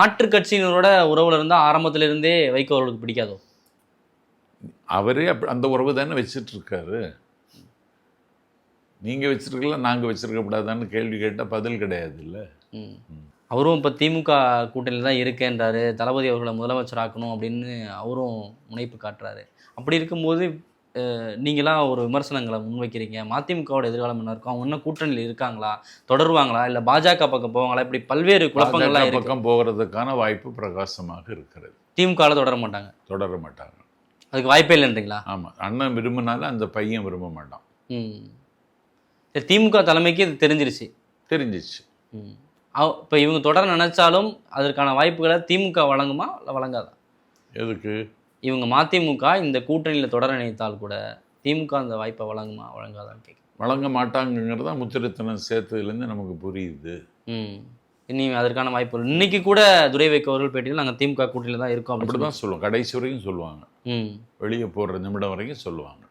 மாற்றுக் கட்சியினரோட உறவுல இருந்தா ஆரம்பத்துல இருந்தே வைகோ அவர்களுக்கு பிடிக்காதோ? அவரே அந்த உறவு தானே வச்சிட்டு இருக்காரு நீங்கள் வச்சிருக்கல நாங்கள் வச்சிருக்க கூடாதான்னு கேள்வி கேட்டால் பதில் கிடையாது இல்லை. அவரும் இப்போ திமுக கூட்டணியில் தான் இருக்கேன்றாரு. தளபதி அவர்களை முதலமைச்சர் ஆக்கணும் அப்படின்னு அவரும் முனைப்பு காட்டுறாரு. அப்படி இருக்கும்போது நீங்களாம் ஒரு விமர்சனங்களை முன்வைக்கிறீங்க. மதிமுகவோட எதிர்காலம் என்ன இருக்கும்? அவங்க இன்னும் கூட்டணியில் இருக்காங்களா? தொடருவாங்களா? இல்லை பாஜக பக்கம் போவாங்களா? இப்படி பல்வேறு குழப்பங்கள்லாம் பக்கம் போகிறதுக்கான வாய்ப்பு பிரகாசமாக இருக்கிறது. திமுகவில் தொடர மாட்டாங்க. தொடர மாட்டாங்க. அதுக்கு வாய்ப்பே இல்லைன்றீங்களா ஆமாம் அண்ணன் விரும்பினாலும் அந்த பையன் விரும்ப மாட்டான். ம். சரி, திமுக தலைமைக்கு இது தெரிஞ்சிருச்சு. தெரிஞ்சிச்சு ம். இப்போ இவங்க தொடர நினைச்சாலும் அதற்கான வாய்ப்புகளை திமுக வழங்குமா? இல்லை வழங்காதா? எதுக்கு? இவங்க மதிமுக இந்த கூட்டணியில் தொடர நினைத்தால் கூட திமுக அந்த வாய்ப்பை வழங்குமா வழங்காதான்னு கேட்குறேன் வழங்க மாட்டாங்கங்கிறதா முத்திரத்தனம் சேர்த்ததுலேருந்து நமக்கு புரியுது. ம். இனி அதற்கான வாய்ப்பு. இன்னைக்கு கூட துரை வைக்க அவர்கள் பேட்டியில் நாங்கள் திமுக கூட்டணியில் தான் இருக்கோம் அப்படி தான் சொல்லுவோம். கடைசி வரைக்கும் சொல்லுவாங்க. ம். வெளியே போடுற நிமிடம் வரைக்கும் சொல்லுவாங்க.